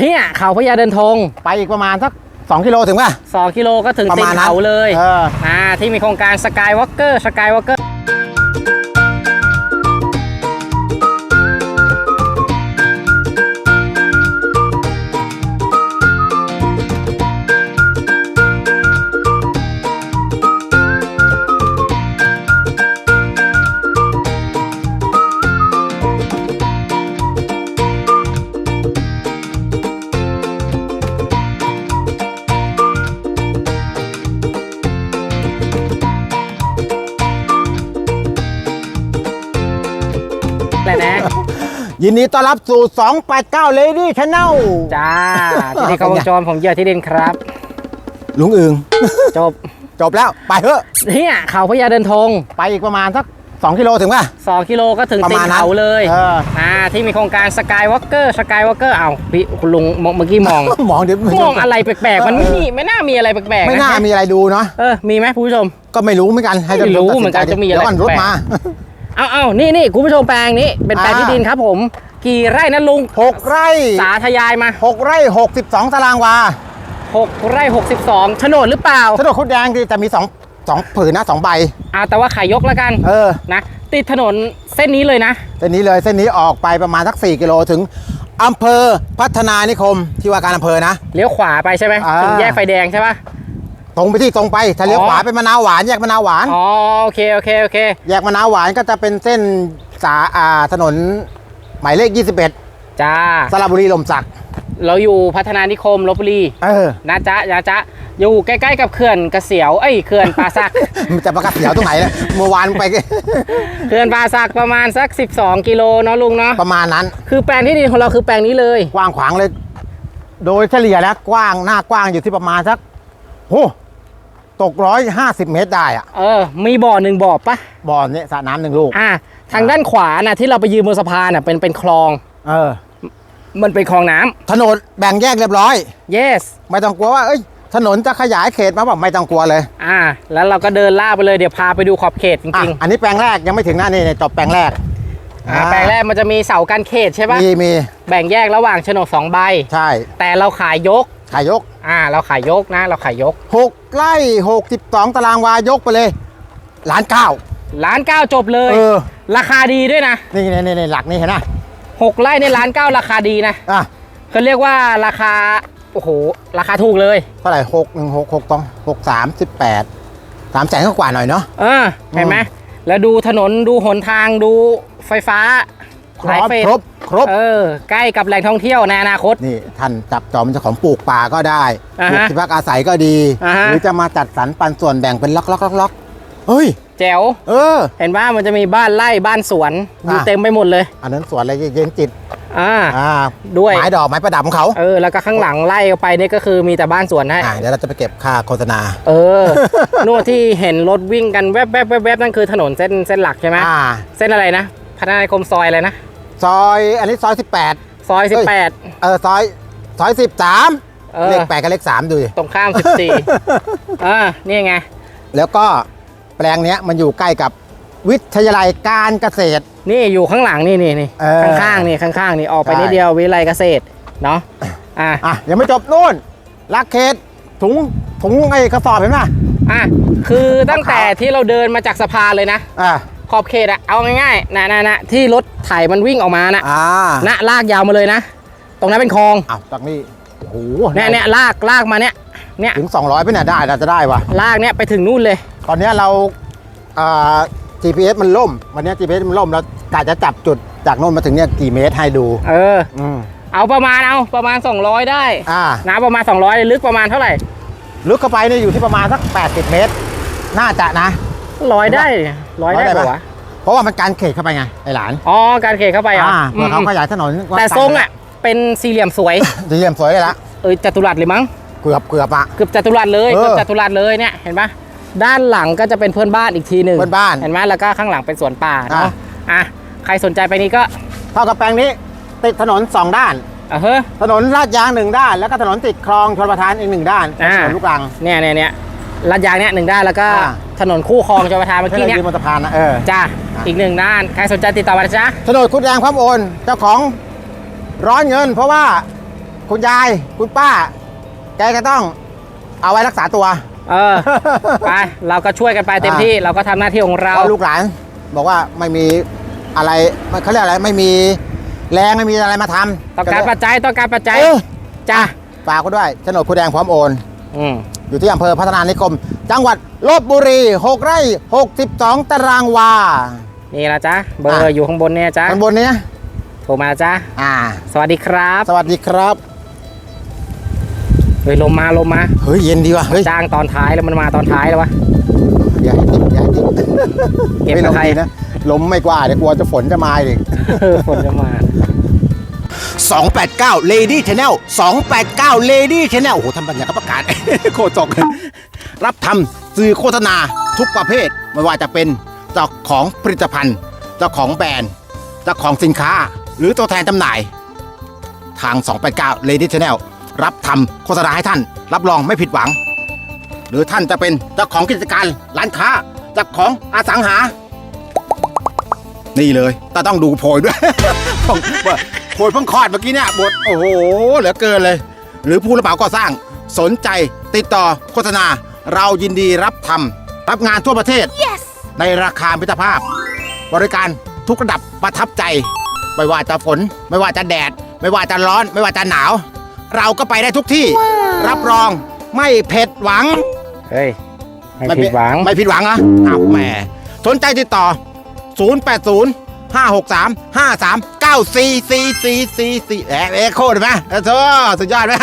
เนี่ยเขาพญาเดินธงไปอีกประมาณสัก 2 กิโลถึงป่ะ 2กิโลก็ถึงประตีมาณนนั้นเขาเลยเออ อ่าที่มีโครงการสกายวอล์กเกอร์สกายวอล์กเกอร์ แหละนะยินดีต้อนรับสู่ 289 Lady Channel จ้าที่นี่เขาวงจรผมเหยื่อที่ดินครับ ลุงอึงจบ จบแล้วไปเถอะเนี่ยเขาพญาเดินธงไปอีกประมาณสัก 2 กิโลถึงป่ะ 2 กิโลก็ถึงประตีมาณนนั้นเขาเลยเอออ่าที่มีโครงการสกายวอล์กเกอร์สกายวอล์กเกอร์อ้าวพี่คุณลุงมองเมื่อกี้มองมองเดี๋ยวมองอะไรแปลกๆ มันไม่มีไม่น่ามีอะไรแปลกๆไม่น่าะมีอะไรดูเนาะเออมีไหมคุณผู้ชม ก็ไม่รู้เหมือนกันให้ท่านไม่รู้ผู้ชเหมือนกันตัดสิจะมีอะไรเดี๋ยวก่อนรถแปลกมา เอาเอานี่นี่คุณผู้ชมแปลงนี้ เป็นแปลงอ่าที่ดินครับผม กี่ไร่นะลุง6ไร่สาธยายมา6ไร่62ตารางวา6ไร่62โฉนดหรือเปล่าถนนคุดแดงที่จะมี2 2ผืนนะ2ใบอ่าแต่ว่าขายยกแล้วกัน เออนะติดถนนเส้นนี้เลยนะ เส้นนี้เลยเส้นนี้ออกไปประมาณสัก 4 กิโลถึงอำเภอพัฒนานิคมที่ว่าการอำเภอนะ เลี้ยวขวาไปใช่ไหมอ่าถึงแยกไฟแดงใช่ปะ ตรงไปที่ตรงไปถ้าเลี้ยวอ๋อขวาเป็นมะนาวหวานแยกมะนาวหวาน อ๋อโอเคโอเคโอเคแยกมะนาวหวานก็จะเป็นเส้นสาอ่าถนนหมายเลข 21 จ้าสระบุรีลมศักดิ์เราอยู่พัฒนานิคมลบบุรีเออนะจ๊ะนะจ๊ะอยู่ใกล้ๆกับเขื่อนกระเสียวเอ้ยเขื่อนป่าสักมันจะประกาศเสียวตรงไหนแล้วเมื่อวานไปเขื่อนป่าสักประมาณสัก 12 กิโลเนาะลุงเนาะประมาณนั้น คือแปลงที่ดินของเราคือแปลงนี้เลย กว้างขวางเลย โดยเฉลี่ยแล้วกว้างหน้ากว้างอยู่ที่ประมาณสักโห ตกร้อยห้าสิบเมตรได้อะเออ มีบ่อหนึ่งบ่อปะบ่อเนี้สระน้ำหนึ่งลูก อ่าทางด้านขวาน่ะที่เราไปยืนบนสะพานน่ะเป็นเป็นคลอง เออ มันเป็นคลองน้ำ ถนนแบ่งแยกเรียบร้อย yes ไม่ต้องกลัวว่าเอ้ย ถนนจะขยายเขตมาบอกไม่ต้องกลัวเลยอ่า แล้วเราก็เดินล่ากไปเลยเดี๋ยวพาไปดูขอบเขตจอะริงอันนี้แปลงแรกยังไม่ถึงหน้านี่นี่จบแปลงแรกๆอ่าแปลงแรกมันจะมีเสากันเขตใช่ปะมีมีแบ่งแยกระหว่างโฉนดสองใบ ใช่ แต่เราขายยก ขายยก อ่า เราขายยกนะ เราขายยกหกไร่หกสิบสองตารางวายกไปเลยล้านเก้าล้านเก้าจบเลย เออ ราคาดีด้วยนะนี่นี่นี่นี่หลักนี่เห็นไหมหกไร่ในล้านเก้าราคาดีนะอะเขาเรียกว่าราคา โอ้โห ราคาถูกเลย เท่าไหร่หกหนึ่งหกหกตองหกสามสิบแปดสามแสนกว่าหน่อยเนาะเออเห็นไหมแล้วดูถนนดูหนทางดูไฟฟ้า คหลายรบเฟสครบครบ เออ ใกล้กับแหล่งท่องเที่ยวในอนาคต นี่ท่านจับจอมเจ้าของปลูกป่าก็ได้อ่าปลูกฮะที่พักอาศัยก็ดีอ่าฮะหรือจะมาจัดสรรปันส่วนแบ่งเป็นล็อกล็อกล็อกล็อกเฮ้ยแจ๋วเออ เห็นว่ามันจะมีบ้านไร่บ้านสวนอยู่อะเต็มไปหมดเลย อันนั้นสวนอะไรเย็นจิตอ่าอ่าด้วยไม้ดอกไม้ประดับของเขาเออแล้วก็ข้างหลังไล่ไปนี่ก็คือมีแต่บ้านสวนให้อ่าเดี๋ยวเราจะไปเก็บค่าโฆษณา เออนู่นที่เห็นรถวิ่งกันแวบแวบแวบแวบนั่นคือถนนเส้นเส้นหลักใช่ไหมอ่าเส้นอะไรนะพัฒนานิคมซอยอะไรนะ ซอยอันนี้ซอย 18 ซอย เอ้ย 18 เออซอยซอยเอ13อเลขแปดกับเลขสามดูดิตรงข้าม 14อ่านี่ไง แล้วก็แปลงเนี้ยมันอยู่ใกล้กับวิทยาลัยการเกษตร นี่อยู่ข้างหลังนี่นี่นี่เออข้างๆนี่ข้างๆนี่ออกไปใช่ นิดเดียววิไลเกษตรเนาะอะอะยังไม่จบนู่นลักเขตถุงถุงไอ้กระสอบเห็นไหมอะคือตั้งแต่ที่เราเดินมาจากสะพานเลยนะ อ่า ขอบเขตอะเอาง่ายๆนะนะนะที่รถไถมันวิ่งออกมานะอ่านะลากยาวมาเลยนะ ตรงนั้นเป็นคลองอ้าวจากนี้โอ้โหเนี่ยเนี่ยลากลากมาเนี่ยเนี่ยถึง 200ไปเนี่ยได้น่าจะได้วะลากเนี่ยไปถึงนู่นเลย ตอนเนี้ยเราอ่า GPS มันล่ม วันเนี้ย GPS มันล่มแล้วกะจะจับจุดจากโน่นมาถึงเนี่ยกี่เมตรให้ดูเออ อืมเอาประมาณเอาประมาณ 200 ได้อ่า นะประมาณ 200เลยลึกประมาณเท่าไหร่ลึกเข้าไปเนี่ยอยู่ที่ประมาณสัก 80 เมตร น่าจะนะร้อยได้ ร้อยได้ร้อยได้ปะปะวะเพราะว่ามันการเขตเข้าไปไงไอหลานอ๋อการเขตเข้าไปเหรอะอ่าเมื่อเขาขยายถนนแต่ทรงอะเป็นสี่เหลี่ยมสวยจะเยี่ยมสวยเลยละเออจัตุรัสเลยมั้งเกือบเกือบอะเกือบจัตุรัสเลยเออเกือบจัตุรัสเลยเนี่ยเห็นปะด้านหลังก็จะเป็นเพื่อนบ้านอีกทีหนึ่งเพื่อนบ้านเห็นไหมแล้วก็ข้างหลังเป็นสวนป่าเนาะอะอะใครสนใจไปนี้ก็เท่ากับแปลงนี้ติดถนนสองด้านเออเฮ้ยถนนลาดยางหนึ่งด้าน แล้วก็ถนนติดคลองชลประทานอีกหนึ่งด้านเป็นอ่าถนนลูกรังเนี่ยเนี่ยเนี่ย ลาดยางเนี่ยหนึ่งด้านแล้วก็อะถนนคู่คลองชลประทานเมื่อที่กี้เราเนี่ยยืนบนสะพานนะเออ จ้าอะ อีกหนึ่งด้าน ใครสนใจติดต่อมานะจ๊ะ โฉนดคุดแดงพร้อมโอนเจ้าของร้อนเงิน เพราะว่าคุณยายคุณป้า แกก็ต้องเอาไว้รักษาตัว เออ ไป เราก็ช่วยกันไปเต็มที่เราก็ทำหน้าที่ของเรา เพราะลูกหลาน บอกว่าไม่มีอะไรมันเขาเรียกอะไรไม่มีแรงไม่มีอะไรมาทำต้องการปัจจัยต้องการปัจจัยเอ้ยจ้าฝากก็ด้วยโฉนดผู้แดงพร้อมโอน อืม อยู่ที่อำเภอพัฒนานิคม จังหวัดลบบุรี 6 ไร่ 62 ตารางวา นี่ละจ้าเบอร์อะอยู่ข้างบนเนี่ยจ้าข้างบนเนี้ยโทรมาจ้าอ่า สวัสดีครับ สวัสดีครับเฮ้ยลมมาลมมาเฮ้ยเย็นดีว่ะเฮ้ยจ้างตอนท้ายแล้วมันมาตอนท้ายแล้ววะอย่าให้ติดอย่าให้ติดเก็บฮ้ยกับลมใครดีนะลมไม่กว่าเดี๋ยวกลัวจะฝนจะมาอีกฝนจะมา 289 Lady Channel 289 Lady Channel โอ้โหทำบัญญัติประกาศ โคตรจก รับทำสื่อโฆษณาทุกประเภท ไม่ว่าจะเป็นเจ้าของผลิตภัณฑ์ เจ้าของแบรนด์ เจ้าของสินค้า หรือตัวแทนจำหน่าย ทาง 289 Lady Channel รับทำโฆษณาให้ท่าน รับรองไม่ผิดหวัง หรือท่านจะเป็นเจ้าของกิจการร้านค้าเจ้าของอสังหา นี่เลยแต่ต้องดูโพยด้วยผมว่า โพยเพิ่งคลอดเมื่อกี้เนี่ยบทโอ้โหเหลือเกินเลย หรือผู้รับเหมาก่อสร้างสนใจติดต่อโฆษณา เรายินดีรับทำรับงานทั่วประเทศในราคามิตรภาพ บริการทุกระดับประทับใจ ไม่ว่าจะฝน ไม่ว่าจะแดด ไม่ว่าจะร้อน ไม่ว่าจะหนาว เราก็ไปได้ทุกที่ รับรองไม่เผ็ดหวัง เฮ้ย ไม่ผิดหวัง ไม่ผิดหวังเหรอะอ้าวแหมสนใจติดต่อ 080 563 53 94 4444แอะเอ็กโคดไหมเออโธ่สุดยอดไหม